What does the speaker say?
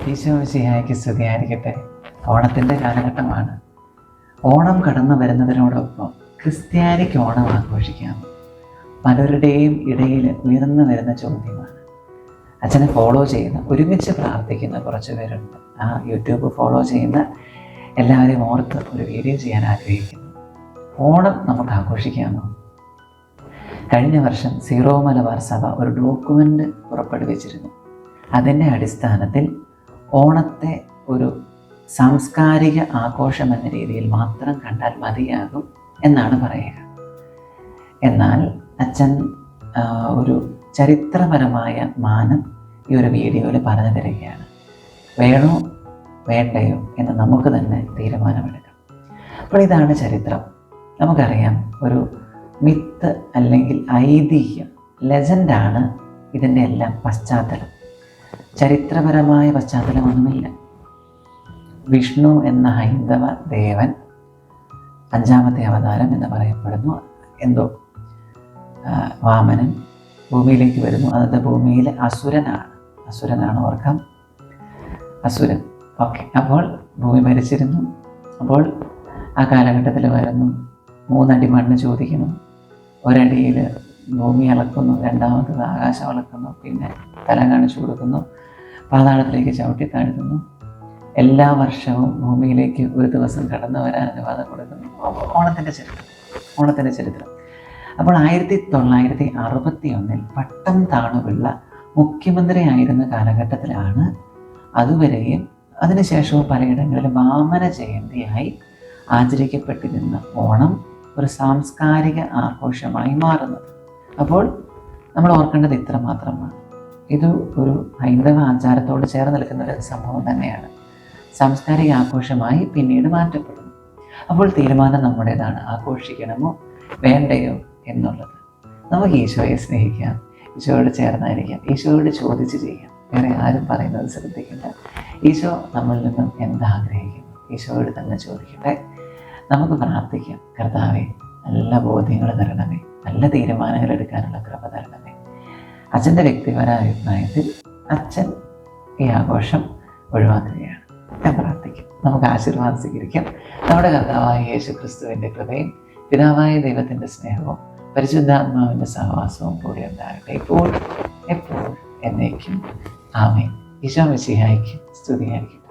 ഈശോ മിശിഹായ്ക്ക് സ്തുതിയായിരിക്കട്ടെ. ഓണത്തിന്റെ കാലഘട്ടമാണ്. ഓണം കടന്നു വരുന്നതിനോടൊപ്പം ക്രിസ്ത്യാനിക്ക് ഓണം ആഘോഷിക്കാം പലരുടെയും ഇടയിൽ ഉയർന്നു വരുന്ന ചോദ്യമാണ്. അച്ഛനെ ഫോളോ ചെയ്യുന്ന ഒരുമിച്ച് പ്രാർത്ഥിക്കുന്ന കുറച്ച് പേരുണ്ട്. ആ യൂട്യൂബ് ഫോളോ ചെയ്യുന്ന എല്ലാവരെയും ഓർത്ത് ഒരു വീഡിയോ ചെയ്യാൻ ആഗ്രഹിക്കുന്നു. ഓണം നമുക്ക് ആഘോഷിക്കാമോ? കഴിഞ്ഞ വർഷം സീറോ മലബാർ സഭ ഒരു ഡോക്യുമെന്റ് പുറപ്പെടുവിച്ചിരുന്നു. അതിന്റെ അടിസ്ഥാനത്തിൽ ഓണത്തെ ഒരു സാംസ്കാരിക ആഘോഷം എന്ന രീതിയിൽ മാത്രം കണ്ടാൽ മതിയാകും എന്നാണ് പറയുക. എന്നാൽ അച്ഛൻ ഒരു ചരിത്രപരമായ മാനം ഈ ഒരു വീഡിയോയിൽ പറഞ്ഞു തരികയാണ്. വേണോ? വേണ്ടയോ? എന്ന് നമുക്ക് തന്നെ തീരുമാനമെടുക്കാം. അപ്പോൾ ഇതാണ് ചരിത്രം. നമുക്കറിയാം ഒരു മിത്ത് അല്ലെങ്കിൽ ഐതിഹ്യം ലെജൻഡാണ് ഇതിന്റെ എല്ലാം പശ്ചാത്തലം. ചരിത്രപരമായ പശ്ചാത്തലമൊന്നുമില്ല. വിഷ്ണു എന്ന ഹൈന്ദവ ദേവൻ അഞ്ചാമത്തെ അവതാരം എന്ന് പറയപ്പെടുന്നു. എന്തോ വാമനൻ ഭൂമിയിലേക്ക് വരുന്നു. അന്നത്തെ ഭൂമിയിലെ അസുരനാണ്. അസുരനാണ് ഓർക്കാം. അസുരൻ. ഓക്കെ. അപ്പോൾ ഭൂമി ഭരിച്ചിരുന്നു. അപ്പോൾ ആ കാലഘട്ടത്തിൽ വരുന്നു. മൂന്നടി മണ്ണ് ചോദിക്കുന്നു. ഒരടിയിൽ ഭൂമി അളക്കുന്നു രണ്ടാമത്തത് ആകാശം അളക്കുന്നു പിന്നെ തല കാണിച്ചു കൊടുക്കുന്നു പാതാളത്തിലേക്ക് ചവിട്ടി താഴ്ത്തുന്നു. എല്ലാ വർഷവും ഭൂമിയിലേക്ക് ഒരു ദിവസം കടന്നു വരാൻ അനുവാദം കൊടുക്കുന്നു. ഓണത്തിന്റെ ചരിത്രം ഓണത്തിന്റെ ചരിത്രം. അപ്പോൾ ആയിരത്തി തൊള്ളായിരത്തി അറുപത്തി ഒന്നിൽ പട്ടം താണുപിള്ള മുഖ്യമന്ത്രിയായിരുന്ന കാലഘട്ടത്തിലാണ് അതുവരെയും അതിനുശേഷവും പലയിടങ്ങളിലും വാമന ജയന്തിയായി ആചരിക്കപ്പെട്ടിരുന്ന ഓണം ഒരു സാംസ്കാരിക ആഘോഷമായി മാറുന്നത്. അപ്പോൾ നമ്മൾ ഓർക്കേണ്ടത് ഇത്ര മാത്രമാണ്. ഇത് ഒരു ഹൈന്ദവ ആചാരത്തോട് ചേർന്ന് നിൽക്കുന്ന ഒരു സംഭവം തന്നെയാണ്. സാംസ്കാരിക ആഘോഷമായി പിന്നീട് മാറ്റപ്പെടുന്നു. അപ്പോൾ തീരുമാനം നമ്മുടേതാണ്. ആഘോഷിക്കണമോ? വേണ്ടയോ? എന്നുള്ളത്. നമുക്ക് ഈശോയെ സ്നേഹിക്കാം. ഈശോയോട് ചേർന്നായിരിക്കാം. ഈശോയോട് ചോദിച്ച് ചെയ്യാം. വേറെ ആരും പറയുന്നത് ശ്രദ്ധിക്കേണ്ട. ഈശോ നമ്മളിൽ നിന്നും എന്താഗ്രഹിക്കുന്നു? ഈശോയോട് തന്നെ ചോദിക്കട്ടെ. നമുക്ക് പ്രാർത്ഥിക്കാം. കർത്താവെ നല്ല ബോധ്യങ്ങൾ തരണമേ. നല്ല തീരുമാനങ്ങൾ എടുക്കാനുള്ള കൃപ തരണമേ അച്ഛന്റെ വ്യക്തിപരമായ അഭിപ്രായത്തിൽ അച്ഛൻ ഈ ആഘോഷം ഒഴിവാക്കുകയാണ്. ഞാൻ പ്രാർത്ഥിക്കും. നമുക്ക് ആശീർവാദം സ്വീകരിക്കാം. നമ്മുടെ കർത്താവായ യേശു ക്രിസ്തുവിന്റെ കൃപയും പിതാവായ ദൈവത്തിന്റെ സ്നേഹവും പരിശുദ്ധാത്മാവിന്റെ സഹവാസവും കൂടി ഉണ്ടാകട്ടെ. ഇപ്പോൾ എപ്പോൾ എന്നേക്കും. ആമേ ഈശോ മിശിഹായിക്കും സ്തുതിയായിരിക്കും.